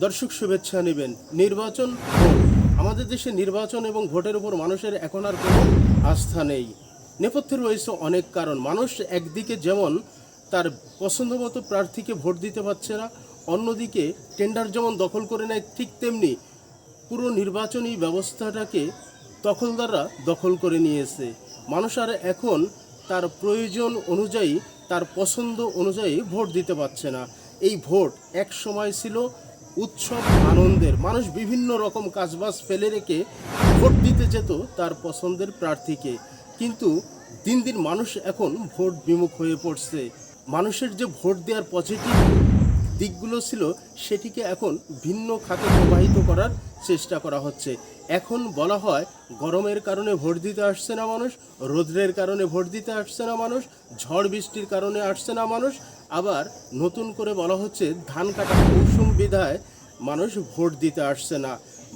দর্শক শুভেচ্ছা নেবেন। নির্বাচন আমাদের দেশে নির্বাচন এবং ভোটের উপর মানুষের এখন আর কোনো আস্থা নেই। নেপথ্যে রয়েছে অনেক কারণ। মানুষ একদিকে যেমন তার পছন্দ মতো প্রার্থীকে ভোট দিতে পারছে না, অন্যদিকে টেন্ডার যেমন দখল করে নেয়, ঠিক তেমনি পুরো নির্বাচনী ব্যবস্থাটাকে দখলদাররা দখল করে নিয়েছে। মানুষ আর এখন তার প্রয়োজন অনুযায়ী, তার পছন্দ অনুযায়ী ভোট দিতে পারছে না। এই ভোট এক সময় ছিল উৎসব, আনন্দের, মানুষ বিভিন্ন রকম কাজবাজ ফেলে রেখে ভোট দিতে যেত তার পছন্দের প্রার্থীকে। কিন্তু দিন দিন মানুষ এখন ভোট বিমুখ হয়ে পড়ছে। মানুষের যে ভোট দেওয়ার পজিটিভ দিকগুলো ছিল সেটিকে এখন ভিন্ন খাতে প্রবাহিত করার চেষ্টা করা হচ্ছে। এখন বলা হয়, গরমের কারণে ভোট দিতে আসছে না মানুষ, রোদ্রের কারণে ভোট দিতে আসছে না মানুষ, ঝড় বৃষ্টির কারণে আসছে না মানুষ, আবার নতুন করে বলা হচ্ছে, ধান কাটা মৌসুম বিধায় মানুষ ভোট দিতে আসছে না।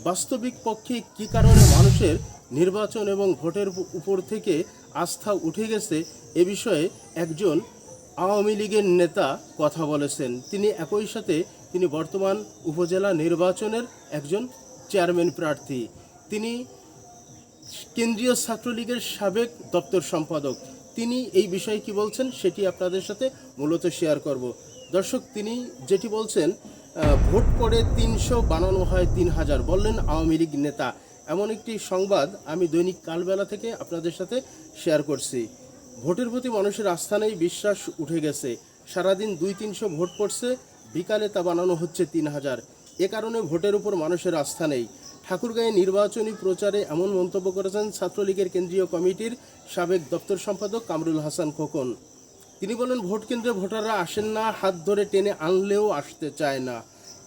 বাস্তবিক পক্ষে কী কারণে মানুষের নির্বাচন এবং ভোটের উপর থেকে আস্থা উঠে গেছে এ বিষয়ে একজন আওয়ামী লীগের নেতা কথা বলেছেন। তিনি একই সাথে তিনি বর্তমান উপজেলা নির্বাচনের একজন চেয়ারম্যান প্রার্থী। তিনি কেন্দ্রীয় ছাত্রলীগের সাবেক দপ্তর সম্পাদক। তিনি এই বিষয়ে কি বলছেন সেটি আপনাদের সাথে মূলত শেয়ার করব। দর্শক, তিনি যেটি বলছেন ভোট করে তিনশো বানানো হয় তিন হাজার বললেন আওয়ামী লীগ নেতা। এমন একটি সংবাদ আমি দৈনিক কালবেলা থেকে আপনাদের সাথে শেয়ার করছি। ভোটের প্রতি মানুষের আস্থা নেই, বিশ্বাস উঠে গেছে। সারাদিন দুই তিনশো ভোট পড়ছে, বিকালে তা বানানো হচ্ছে তিন হাজার। এ কারণে ভোটের উপর মানুষের আস্থা নেই। ঠাকুরগাঁয়ে নির্বাচনী প্রচারে এমন মন্তব্য করেছেন ছাত্রলীগের কেন্দ্রীয় কমিটির সাবেক দপ্তর সম্পাদক কামরুল হাসান খোকন। তিনি বলেন, ভোট কেন্দ্রে ভোটাররা আসেন না, হাত ধরে টেনে আনলেও আসতে চায় না।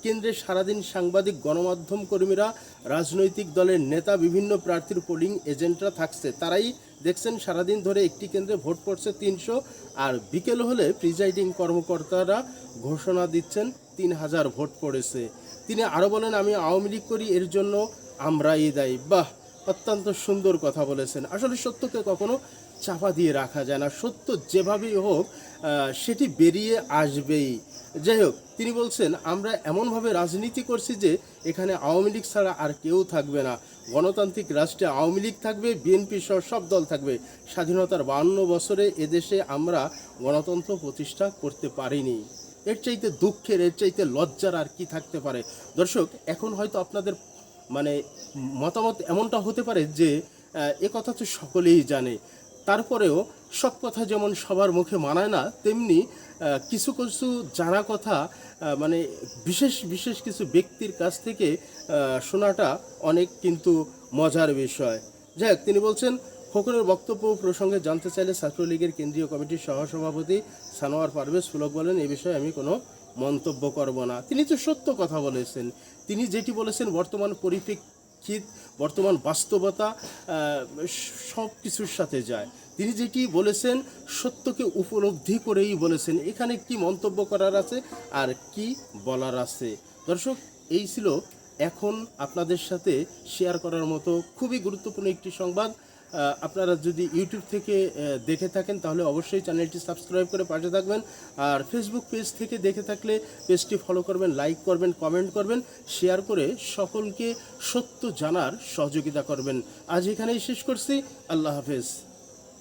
কেন্দ্রে সারাদিন সাংবাদিক, গণমাধ্যম কর্মীরা, রাজনৈতিক দলের নেতা, বিভিন্ন প্রার্থীর পোলিং এজেন্টরা থাকছে। তারাই দেখছেন সারাদিন ধরে একটি কেন্দ্রে ভোট পড়ছে তিনশো, আর বিকেল হলে প্রিজাইডিং কর্মকর্তারা ঘোষণা দিচ্ছেন তিন হাজার ভোট পড়েছে। তিনি আরও বলেন, আমি আওয়ামী লীগ করি, এর জন্য আমরাই দায়ী। বাহ, অত্যন্ত সুন্দর কথা বলেছেন। আসলে সত্যকে কখনো চাপা দিয়ে রাখা যায় না। সত্য যেভাবেই হোক সেটি বেরিয়ে আসবেই। যাই হোক, তিনি বলছেন, আমরা এমনভাবে রাজনীতি করছি যে এখানে আওয়ামী লীগ ছাড়া আর কেউ থাকবে না। গণতান্ত্রিক রাষ্ট্রে আওয়ামী লীগ থাকবে, বিএনপি সহ সব দল থাকবে। স্বাধীনতার বাহান্ন বছরে এদেশে আমরা গণতন্ত্র প্রতিষ্ঠা করতে পারিনি। এর চাইতে দুঃখের, এর চাইতে লজ্জার আর কি থাকতে পারে? দর্শক, এখন হয়তো আপনাদের মানে মতামত এমনটা হতে পারে যে এ কথা তো সকলেই জানে। তারপরেও সব কথা যেমন সবার মুখে মানায় না, তেমনি কিছু কিছু জানা কথা মানে বিশেষ বিশেষ কিছু ব্যক্তির কাছ থেকে শোনাটা অনেক কিন্তু মজার বিষয়। যাই তিনি বলছেন, খোকনের বক্তব্য প্রসঙ্গে জানতে চাইলে ছাত্রলীগের কেন্দ্রীয় কমিটির সহসভাপতি সানোয়ার পারভেজ ফুলক বলেন, এ বিষয়ে আমি কোনো মন্তব্য করব না। তিনি তো সত্য কথা বলেছেন। তিনি যেটি বলেছেন, বর্তমান পরিপ্রেক্ষিত বর্তমান বাস্তবতা সব কিছুর সাথে যায়। তিনি যেটি বলেছেন, সত্যকে উপলব্ধি করেই বলেছেন। এখানে কি মন্তব্য করার আছে আর কি বলার আছে? দর্শক, এই ছিল এখন আপনাদের সাথে শেয়ার করার মতো খুবই গুরুত্বপূর্ণ একটি সংবাদ। আপনারা যদি ইউটিউব থেকে দেখে থাকেন, তাহলে অবশ্যই চ্যানেলটি সাবস্ক্রাইব করে পাশে থাকবেন। আর ফেসবুক পেজ থেকে দেখে থাকলে পেজটি ফলো করবেন লাইক করবেন কমেন্ট করবেন শেয়ার করে সকলকে সত্য জানার সহযোগিতা করবেন। আজ এখানেই শেষ করছি। আল্লাহ হাফেজ।